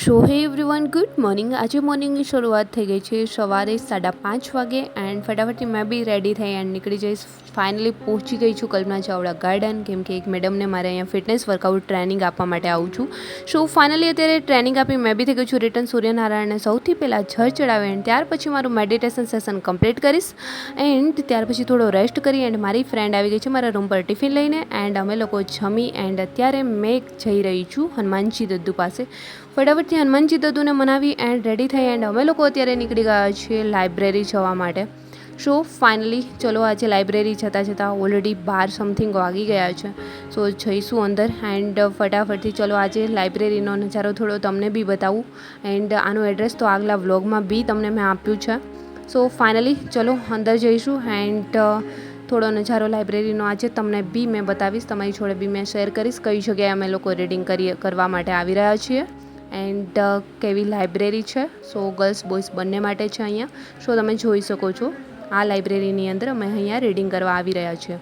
સો હે everyone good morning આજે મોર્નિંગની શરૂઆત થઈ ગઈ છે. સવારે સાડા પાંચ વાગે એન્ડ ફટાફટથી મેં બી રેડી થઈ એન્ડ નીકળી જઈશ ફાઇનલી પહોંચી ગઈ છું કલ્પના ચાવડા ગાર્ડન, કેમ કે એક મેડમને મારે અહીંયા ફિટનેસ વર્કઆઉટ ટ્રેનિંગ આપવા માટે આવું છું. સો ફાઇનલી અત્યારે ટ્રેનિંગ આપી મેં બી થઈ ગઈ છું રિટર્ન સૂર્યનારાયણને સૌથી પહેલાં જળ ચડાવે એન્ડ ત્યાર પછી મારું મેડિટેશન સેશન કમ્પ્લીટ કરીશ. એન્ડ ત્યાર પછી થોડો રેસ્ટ કરી એન્ડ મારી ફ્રેન્ડ આવી ગઈ છે મારા રૂમ પર ટિફિન લઈને એન્ડ અમે લોકો જમી એન્ડ અત્યારે મેં જઈ રહી છું હનુમાનજી દદ્દુ પાસે. ફટાફટથી હનુમાનજી દદ્દુને મનાવી એન્ડ રેડી થઈ એન્ડ અમે લોકો અત્યારે નીકળી ગયા છીએ લાઇબ્રેરી જવા માટે. સો ફાઇનલી ચલો, આજે લાઇબ્રેરી જતાં જતાં ઓલરેડી બાર સમથિંગ વાગી ગયા છે. સો જઈશું અંદર એન્ડ ફટાફટથી ચલો, આજે લાઇબ્રેરીનો નજારો થોડો તમને બી બતાવું. એન્ડ આનું એડ્રેસ તો આગલા વ્લોગમાં બી તમને મેં આપ્યું છે. સો ફાઇનલી ચલો, અંદર જઈશું એન્ડ થોડો નજારો લાઇબ્રેરીનો આજે તમને બી મેં બતાવીશ. તમારી જોડે બી મેં શેર કરીશ કઈ જગ્યાએ અમે લોકો રીડિંગ કરીએ, કરવા માટે આવી રહ્યા છીએ. એન્ડ કેવી લાઇબ્રેરી છે. સો ગર્લ્સ બોયઝ બંને માટે છે અહીંયા. સો તમે જોઈ શકો છો. આ લાઇબ્રેરીની અંદર અમે અહીંયા રીડિંગ કરવા આવી રહ્યા છીએ.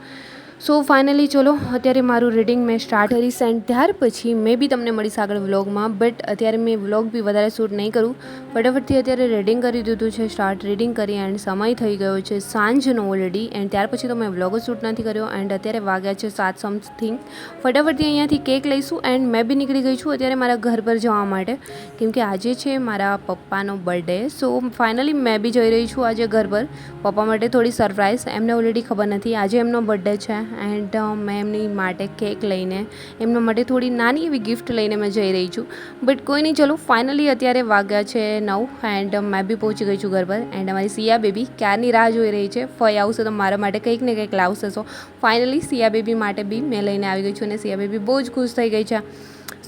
સો ફાઇનલી ચલો, અત્યારે મારું રીડિંગ મેં સ્ટાર્ટ કરીશ એન્ડ ત્યાર પછી મેં બી તમને મળીશ આગળ વ્લોગમાં બટ અત્યારે મેં વ્લોગ બી વધારે શૂટ નહીં કરું. ફટાફટથી અત્યારે રીડિંગ કરી દીધું છે સ્ટાર્ટ રીડિંગ કરી એન્ડ સમય થઈ ગયો છે સાંજનો ઓલરેડી એન્ડ ત્યાર પછી તો મેં વ્લોગ શૂટ નથી કર્યો એન્ડ અત્યારે વાગ્યા છે સાત સમથિંગ ફટાફટથી અહીંયાથી કેક લઈશું એન્ડ મેં બી નીકળી ગઈ છું અત્યારે મારા ઘર પર જવા માટે. કેમ કે આજે છે મારા પપ્પાનો બર્થડે સો ફાઇનલી મેં બી જઈ રહી છું આજે ઘર પર. પપ્પા માટે થોડી સરપ્રાઈઝ એમને ઓલરેડી ખબર નથી. આજે એમનો બર્થડે છે. એન્ડ મેં એમની માટે કેક લઈને, એમના માટે થોડી નાની એવી ગિફ્ટ લઈને મેં જઈ રહી છું. બટ કોઈ નહીં, ચલો ફાઇનલી અત્યારે વાગ્યા છે નવ એન્ડ મેં બી પહોંચી ગઈ છું ઘર પર. એન્ડ અમારી સિયા બેબી ક્યારની રાહ જોઈ રહી છે? ફઈ આવશે તો મારા માટે કંઈક ને કંઈક લાવશે. સો ફાઇનલી સિયા બેબી માટે બી મેં લઈને આવી ગઈ છું અને સિયા બેબી બહુ જ ખુશ થઈ ગઈ છે.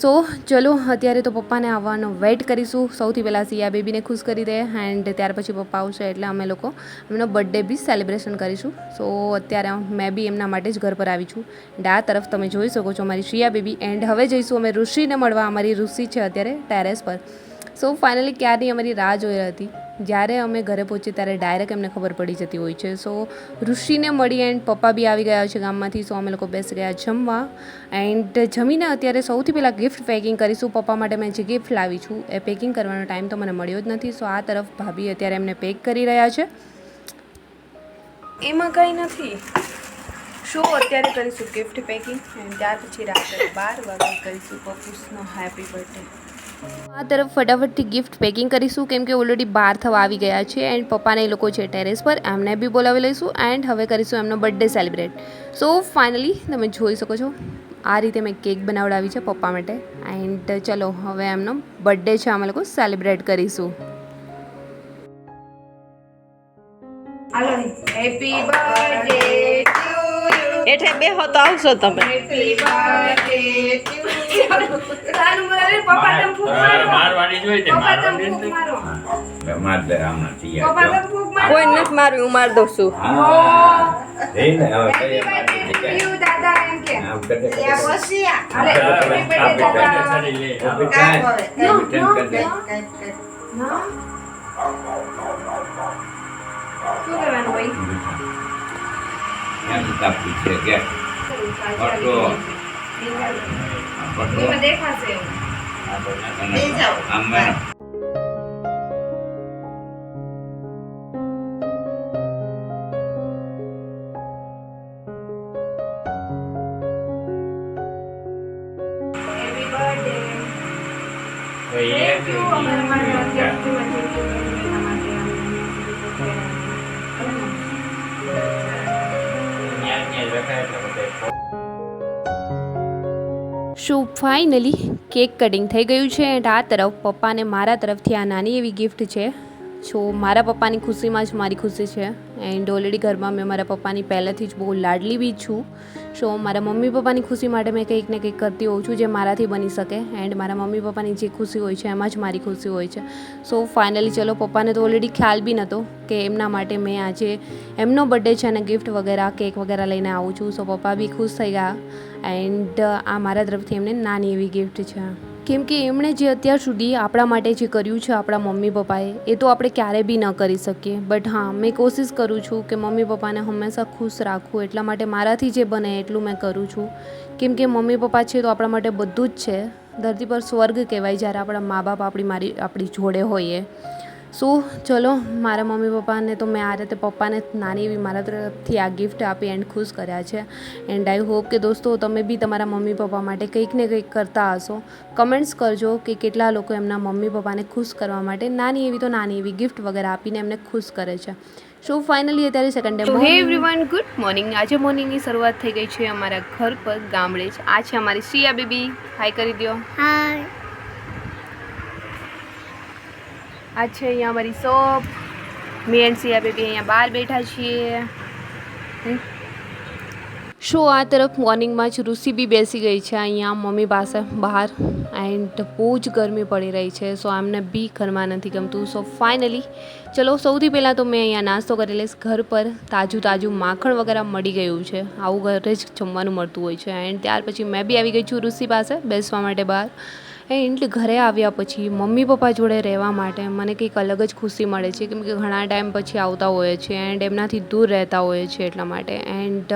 સો ચલો, અત્યારે તો પપ્પાને આવવાનો વેઇટ કરીશું. સૌથી પહેલાં સિયા બેબીને ખુશ કરી દે એન્ડ ત્યાર પછી પપ્પા આવશે એટલે અમે લોકો એમનો બર્થડે બી સેલિબ્રેશન કરીશું. સો અત્યારે મેં બી એમના માટે જ ઘર પર આવી છું. એન્ડ આ તરફ તમે જોઈ શકો છો અમારી શિયા બેબી એન્ડ હવે જઈશું અમે ઋષિને મળવા. અમારી ઋષિ છે અત્યારે ટેરેસ પર. સો ફાઇનલી ક્યારની અમારી રાહ જોઈ રહી હતી? જ્યારે અમે ઘરે પહોંચીએ ત્યારે ડાયરેક્ટ એમને ખબર પડી જતી હોય છે. સો ઋષિને મળી એન્ડ પપ્પા બી આવી ગયા છે ગામમાંથી. સો અમે લોકો બેસી ગયા જમવા. એન્ડ જમીને અત્યારે સૌથી પહેલાં ગિફ્ટ પેકિંગ કરીશું. પપ્પા માટે મેં જે ગિફ્ટ લાવી છું, એ પેકિંગ કરવાનો ટાઈમ તો મને મળ્યો જ નથી. સો આ તરફ ભાભી અત્યારે એમને પેક કરી રહ્યા છે. એમાં કંઈ નથી. શું અત્યારે કરીશું ગિફ્ટ પેકિંગ એન્ડ ત્યાર પછી રાત્રે બાર વાગે કરીશું પપ્પુસનો હેપી બર્થડે આ તરફ ફટાફટથી ગિફ્ટ પેકિંગ કરીશું કેમ કે ઓલરેડી બાર થવા આવી ગયા છે એન્ડ પપ્પાને એ લોકો છે ટેરેસ પર એમને બી બોલાવી લઈશું એન્ડ હવે કરીશું એમનો બર્થડે સેલિબ્રેટ સો ફાઇનલી તમે જોઈ શકો છો આ રીતે મેં કેક બનાવડાવી છે પપ્પા માટે એન્ડ ચલો હવે એમનો બર્થડે છે અમે લોકો સેલિબ્રેટ કરીશું. હેપી બર્થડે ટુ યુ એટલે બે હો તો આવશો તમે. હેપી બર્થડે કોઈ નથી મારવી હું મારી દઉં છું. એમ કાપી છે કે. એમાં દેખાશે એવું. આ પટો. આમ બને. Happy so finally cake cutting થઈ ગયું છે? એન્ડ આ તરફ પપ્પાને મારા તરફથી આ નાની એવી ગિફ્ટ છે. સો મારા પપ્પાની ખુશીમાં જ મારી ખુશી છે. એન્ડ ઓલરેડી ઘરમાં મેં મારા પપ્પાની પહેલેથી જ બહુ લાડલી બી છું. સો મારા મમ્મી પપ્પાની ખુશી માટે મેં કંઈક ને કંઈક કરતી હોઉં છું જે મારાથી બની શકે. એન્ડ મારા મમ્મી પપ્પાની જે ખુશી હોય છે, એમાં જ મારી ખુશી હોય છે. સો ફાઇનલી ચલો, પપ્પાને તો ઓલરેડી ખ્યાલ બી નહોતો કે એમના માટે મેં આજે એમનો બર્થડે છે અને ગિફ્ટ વગેરે કેક વગેરે લઈને આવું છું. સો પપ્પા બી ખુશ થઈ ગયા. એન્ડ આ મારા તરફથી એમને નાની એવી ગિફ્ટ છે. કેમ કે એમણે જે અત્યાર સુધી આપણા માટે જે કર્યું છે આપણા મમ્મી પપ્પાએ, એ તો આપણે ક્યારે બી ન કરી શકીએ. બટ હા, મેં કોશિશ કરું છું કે મમ્મી પપ્પાને હંમેશા ખુશ રાખવું, એટલા માટે મારાથી જે બને એટલું મેં કરું છું. કેમ કે મમ્મી પપ્પા છે તો આપણા માટે બધું જ છે. ધરતી પર સ્વર્ગ કહેવાય જ્યારે આપણા મા બાપ આપણી મારી, આપણી જોડે હોઈએ. શું? ચલો મારા મમ્મી પપ્પાને તો મેં આ રીતે પપ્પાને નાની એવી મારા તરફથી આ ગિફ્ટ આપી એન્ડ ખુશ કર્યા છે. એન્ડ આઈ હોપ કે દોસ્તો તમે બી તમારા મમ્મી પપ્પા માટે કંઈક ને કંઈક કરતા હશો. કમેન્ટ્સ કરજો કે કેટલા લોકો એમના મમ્મી પપ્પાને ખુશ કરવા માટે નાની એવી તો નાની એવી ગિફ્ટ વગેરે આપીને એમને ખુશ કરે છે. સો ફાઇનલી અત્યારે second day hey everyone good morning આજે મોર્નિંગની શરૂઆત થઈ ગઈ છે અમારા ઘર પર ગામડે જ. આ છે અમારી સિયા બેબી. હાય કરી દો હાય આ છે અહીંયા અમારી shop. Me and Siya baby અહીંયા બહાર બેઠા છીએ. શો આ તરફ મોર્નિંગમાં જ ઋષિ બી બેસી ગઈ છે અહીંયા મમ્મી પાસે બહાર એન્ડ બહુ જ ગરમી પડી રહી છે સો એમને બી ઘરમાં નથી ગમતું. સો ફાઇનલી ચલો સૌથી પહેલાં તો મેં અહીંયા નાસ્તો કરી લઈશ. ઘર પર તાજું તાજું માખણ વગેરે મળી ગયું છે. આવું ઘરે જ જમવાનું મળતું હોય છે. એન્ડ ત્યાર પછી મેં બી આવી ગઈ છું ઋષિ પાસે બેસવા માટે બહાર. એન્ડ ઘરે આવ્યા પછી મમ્મી પપ્પા જોડે રહેવા માટે મને કંઈક અલગ જ ખુશી મળે છે કેમ કે ઘણા ટાઈમ પછી આવતા હોય છે એન્ડ એમનાથી દૂર રહેતા હોય છે એટલા માટે. એન્ડ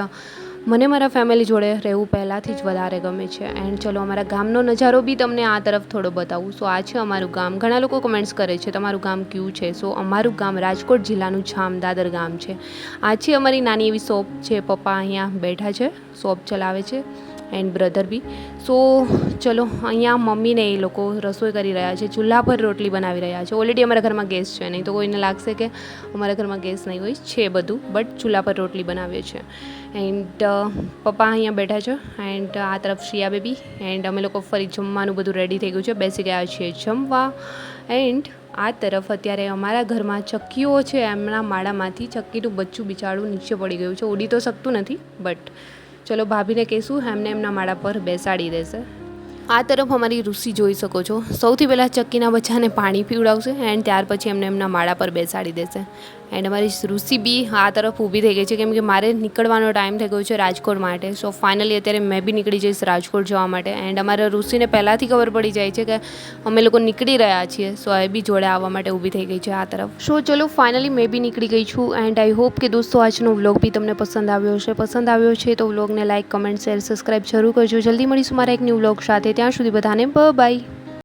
મને મારા ફેમિલી જોડે રહેવું પહેલાંથી જ વધારે ગમે છે. એન્ડ ચલો અમારા ગામનો નજારો બી તમને આ તરફ થોડો બતાવું. સો આ છે અમારું ગામ. ઘણા લોકો કમેન્ટ્સ કરે છે, તમારું ગામ કયું છે? સો અમારું ગામ રાજકોટ જિલ્લાનું જામદાદર ગામ છે. આ છે અમારી નાની એવી શોપ છે પપ્પા અહીંયા બેઠા છે, શોપ ચલાવે છે. એન્ડ બ્રધર બી. સો, ચલો, અહીંયા મમ્મીને એ લોકો રસોઈ કરી રહ્યા છે ચૂલ્હા પર રોટલી બનાવી રહ્યા છે. ઓલરેડી અમારા ઘરમાં ગેસ છે નહીં, તો કોઈને લાગશે કે અમારા ઘરમાં ગેસ નહીં હોય, છે બધું, બટ ચૂલ્હા પર રોટલી બનાવીએ છીએ. એન્ડ પપ્પા અહીંયા બેઠા છે, એન્ડ આ તરફ શ્રિયા બેબી, એન્ડ અમે લોકો ફરી જમવાનું બધું રેડી થઈ ગયું છે. બેસી ગયા છીએ જમવા. એન્ડ, આ તરફ અત્યારે અમારા ઘરમાં ચક્કીઓ છે, એમના માળામાંથી ચક્કીનું બચ્ચું બિચારું નીચે પડી ગયું છે. ઉડી તો શકતું નથી, બટ ચલો ભાભીને કહીશું એમને એમના માળા પર બેસાડી દેશે. આ તરફ અમારી ઋષિ જોઈ શકો છો. સૌથી પહેલાં ચક્કીના બચ્ચાને પાણી પીવડાવશે એન્ડ ત્યાર પછી એમને એમના માળા પર બેસાડી દેશે. એન્ડ અમારી ઋષિ બી આ તરફ ઊભી થઈ ગઈ છે, કેમ કે મારે નીકળવાનો ટાઈમ થઈ ગયો છે રાજકોટ માટે. સો ફાઇનલી અત્યારે મેં બી નીકળી જઈશ રાજકોટ જવા માટે. એન્ડ અમારા ઋષિને પહેલાંથી ખબર પડી જાય છે કે અમે લોકો નીકળી રહ્યા છીએ સો એ બી જોડે આવવા માટે ઊભી થઈ ગઈ છે આ તરફ. સો ચલો ફાઇનલી મેં બી નીકળી ગઈ છું. એન્ડ આઈ હોપ કે દોસ્તો, આજનો વ્લોગ બી તમને પસંદ આવ્યો હશે. પસંદ આવ્યો છે તો વ્લોગને લાઇક કમેન્ટ, શેર, સબસ્ક્રાઈબ જરૂર કરજો. જલ્દી મળીશું મારા એક ન્યૂ વ્લોગ સાથે. ત્યાં સુધી બધાને બાય